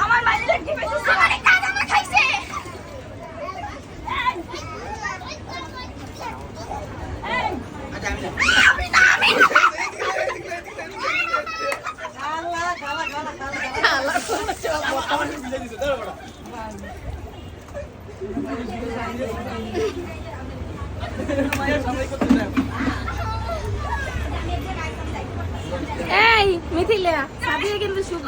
আমার মাইলে কি পেয়েছে আমার কাজ আমার খাইছে আমি না আমি এই মিথিলা সাদিয়া কিন্তু শুভ